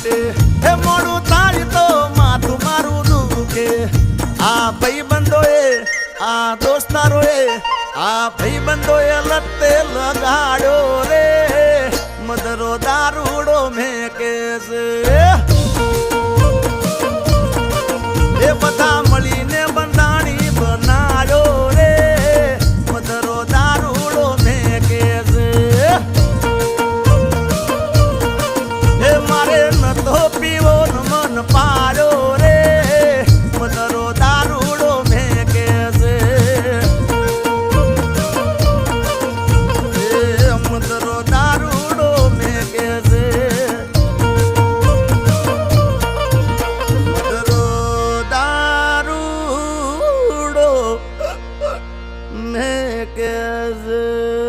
માટે એ મોડું થાય તો માથું મારું દુખે. આ ભાઈ બંધોએ આ દોસ્તારોએ, આ ભાઈ બંધોએ લતે લગાડ્યો રે. મધરો દારૂડો મેં કેસ मैं कैसे